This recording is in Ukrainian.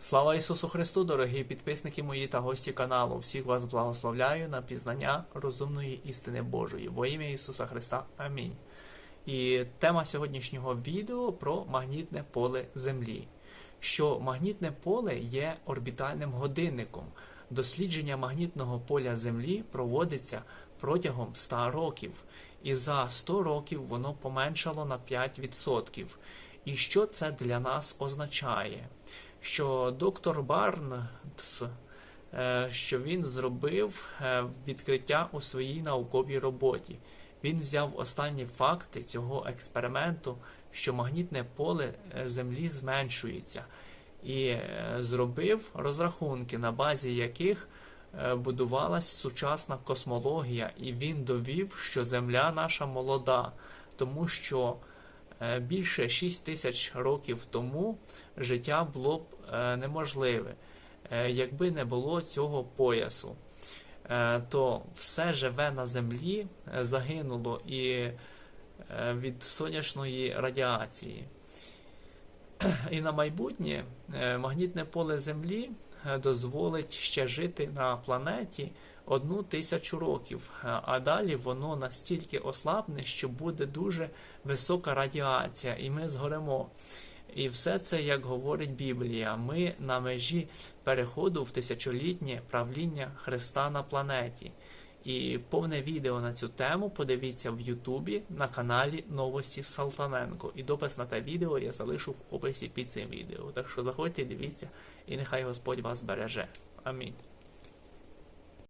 Слава Ісусу Христу, дорогі підписники мої та гості каналу. Всіх вас благословляю на пізнання розумної істини Божої. Во ім'я Ісуса Христа. Амінь. І тема сьогоднішнього відео про магнітне поле Землі. Що магнітне поле є орбітальним годинником. Дослідження магнітного поля Землі проводиться протягом 100 років, і за 100 років воно поменшало на 5%. І що це для нас означає? Що доктор Барнс, е, що він зробив е, відкриття у своїй науковій роботі. Він взяв останні факти цього експерименту, що магнітне поле е, Землі зменшується, і зробив розрахунки, на базі яких будувалась сучасна космологія, і він довів, що Земля наша молода, тому що більше 6 тисяч років тому життя було б е, неможливе, е, якби не було цього поясу. Е, То все живе на землі е, загинуло і е, від сонячної радіації. І на майбутнє е, магнітне поле Землі е, дозволить ще жити на планеті одну тисячу років, Е, а далі воно настільки ослабне, що буде дуже висока радіація, і ми згоремо. І все це, як говорить Біблія, ми на межі переходу в тисячолітнє правління Христа на планеті. І повне відео на цю тему подивіться в Ютубі на каналі Новості Салтаненко. І допис на те відео я залишу в описі під цим відео. Так що заходьте, дивіться, і нехай Господь вас береже. Амінь.